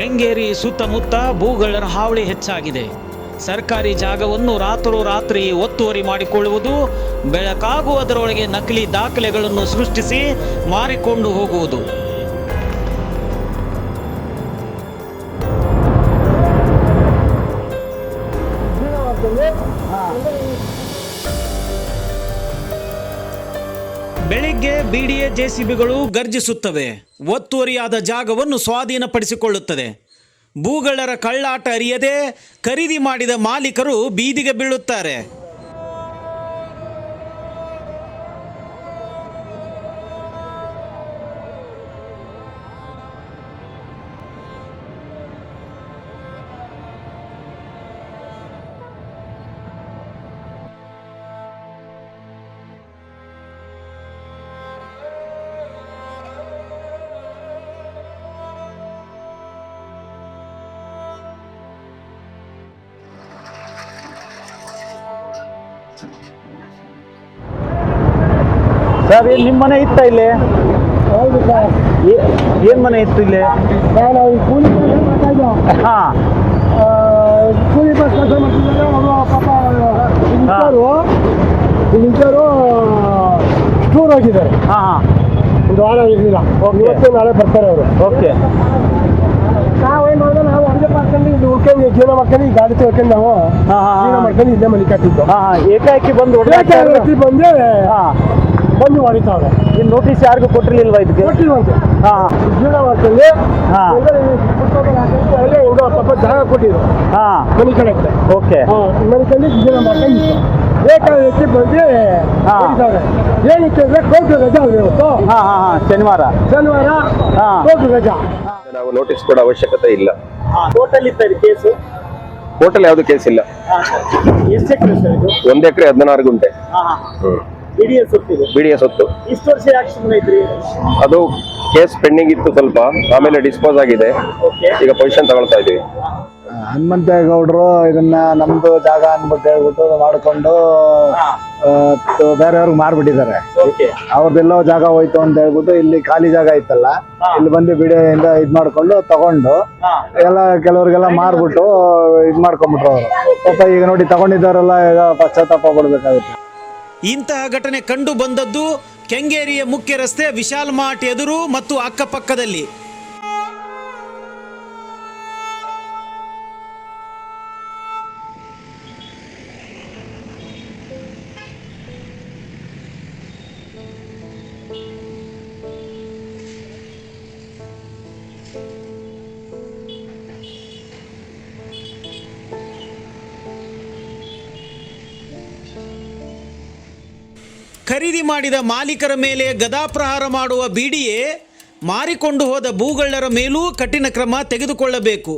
ಕೆಂಗೇರಿ ಸುತ್ತಮುತ್ತ ಭೂಗಳರ ಹಾವಳಿ ಹೆಚ್ಚಾಗಿದೆ. ಸರ್ಕಾರಿ ಜಾಗವನ್ನು ರಾತ್ರೋರಾತ್ರಿ ಒತ್ತುವರಿ ಮಾಡಿಕೊಳ್ಳುವುದು ಬೆಳಕಾಗುವುದರೊಳಗೆ ನಕಲಿ ದಾಖಲೆಗಳನ್ನು ಸೃಷ್ಟಿಸಿ ಮಾರಿಕೊಂಡು ಹೋಗುವುದು. ಬೆಳಿಗ್ಗೆ ಬಿಡಿಎ ಜೆಸಿಬಿಗಳು ಗರ್ಜಿಸುತ್ತವೆ. ಒತ್ತುವರಿಯಾದ ಜಾಗವನ್ನು ಸ್ವಾಧೀನಪಡಿಸಿಕೊಳ್ಳುತ್ತದೆ. ಭೂಗಳರ ಕಳ್ಳಾಟ ಅರಿಯದೆ ಖರೀದಿ ಮಾಡಿದ ಮಾಲೀಕರು ಬೀದಿಗೆ ಬೀಳುತ್ತಾರೆ. ಸರ್ ಏನ್ ನಿಮ್ಮ ಮನೆ ಇತ್ತ ಇಲ್ಲಿ? ಏನ್ ಮನೆ ಇತ್ತು ಇಲ್ಲಿ? ಈ ಕೂಲಿ ಬಸ್ ಕೆಲಸ ಪಾಪ ಟೂರ್ ಹೋಗಿದ್ದಾರೆ ಹಾ ಹಾ. ಒಂದು ವಾರ ಇರಲಿಲ್ಲ ಇವತ್ತು ನಾಳೆ ಬರ್ತಾರೆ ಅವರು ಓಕೆ. ನಾವೇನು ಮಾಡಿದ್ರೆ ನಾವು ಅಡುಗೆ ಮಾಡ್ಕೊಂಡು ಉಳ್ಕೊಂಡು ಜೀವನ ಮಾಡ್ಕೊಂಡು ಈ ಗಾಡಿ ತೊಳ್ಕೊಂಡು ನಾವು ಹಾ, ಹಾ, ಹಾ. ಜೀವನ ಮಾಡ್ಕೊಂಡು ಇಲ್ಲೇ ಮನೆ ಕಟ್ಟಿದ್ದು ಹಾ ಹಾ. ಏಕಾಏಕಿ ಬಂದು ಬಂದು ಹಾ. ಬಂದು ಹೊಡಿತಾವ್ರೆ ಇನ್ ನೋಟಿಸ್ ಯಾರಿಗೂ ಕೊಟ್ಟಿರ್ಲಿಲ್ವಾ ಇದಕ್ಕೆ ಕೊಟ್ಟಿರುವಂತೆ. ಹಾ. ಹಾ. ಈ ಪಾಪ ಜಾಗ ಕೊಟ್ಟಿದ್ರು. ಹಾ. ಮನೆ ಕಡೆ ಓಕೆ. ಜೀವನ ಮಾಡ್ಕೊಂಡು ಬಂದು ಏನಕ್ಕೆ ಅಂದ್ರೆ ಕೋರ್ಟ್ ರಜಾ ಇವತ್ತು. ಹಾ ಹಾ ಹಾ. ಶನಿವಾರ. ಶನಿವಾರ ಹಾ. ಕೋರ್ಟ್ ರಜಾ. ನಾವು ನೋಟಿಸ್ ಕೊಡೋ ಅವಶ್ಯಕತೆ ಇಲ್ಲ. ಟೋಟಲ್ ಇತ್ತ ಕೇಸು ಕೋರ್ಟಲ್ಲಿ ಯಾವುದು ಕೇಸ್ ಇಲ್ಲ. ಎಷ್ಟು ಎಕರೆ ಒಂದ್ ಎಕರೆ ಹದಿನಾರು ಗುಂಟೆ. ಹಾ ಸೊತ್ತು ಅದು ಕೇಸ್ ಪೆಂಡಿಂಗ್ ಇತ್ತು ಸ್ವಲ್ಪ ಆಮೇಲೆ ಡಿಸ್ಪೋಸ್ ಆಗಿದೆ. ಓಕೆ. ಈಗ ಪೊಸಿಷನ್ ತಗೊಳ್ತಾ ಇದೀವಿ ಹನುಮಂತೇಗೌಡರು ಇದನ್ನ ನಮ್ದು ಜಾಗ ಅನ್ಬಿಟ್ಟು ಹೇಳ್ಬಿಟ್ಟು ಮಾಡ್ಕೊಂಡು ಬೇರೆಯವ್ರಿಗೆ ಮಾರ್ಬಿಟ್ಟಿದ್ದಾರೆ. ಓಕೆ. ಅವ್ರದ್ದೆಲ್ಲೋ ಜಾಗ ಹೋಯ್ತು ಅಂತ ಹೇಳ್ಬಿಟ್ಟು ಇಲ್ಲಿ ಖಾಲಿ ಜಾಗ ಇತ್ತಲ್ಲ. ಇಲ್ಲಿ ಬಂದು ಬಿಡಿಯಿಂದ ಇದ್ ಮಾಡ್ಕೊಂಡು ತಗೊಂಡು ಎಲ್ಲ ಕೆಲವ್ರಿಗೆಲ್ಲ ಮಾರ್ಬಿಟ್ಟು ಇದ್ ಮಾಡ್ಕೊಂಡ್ಬಿಟ್ರು ಅವರು. ಪಾಪ ಈಗ ನೋಡಿ ತಗೊಂಡಿದ್ದವರೆಲ್ಲ ಈಗ ಪಶ್ಚಾತ್ತಾಪ ಪಡ್ಬೇಕಾಗುತ್ತೆ. ಇಂತಹ ಘಟನೆ ಕಂಡು ಬಂದದ್ದು ಕೆಂಗೇರಿಯ ಮುಖ್ಯ ರಸ್ತೆ ವಿಶಾಲ್ ಮಾರ್ಟ್ ಎದುರು ಮತ್ತು ಅಕ್ಕಪಕ್ಕದಲ್ಲಿ. ಖರೀದಿ ಮಾಡಿದ ಮಾಲೀಕರ ಮೇಲೆ ಗದಾಪ್ರಹಾರ ಮಾಡುವ ಬಿಡಿಎ ಮಾರಿಕೊಂಡು ಹೋದ ಭೂಗಳ್ಳರ ಮೇಲೂ ಕಠಿಣ ಕ್ರಮ ತೆಗೆದುಕೊಳ್ಳಬೇಕು.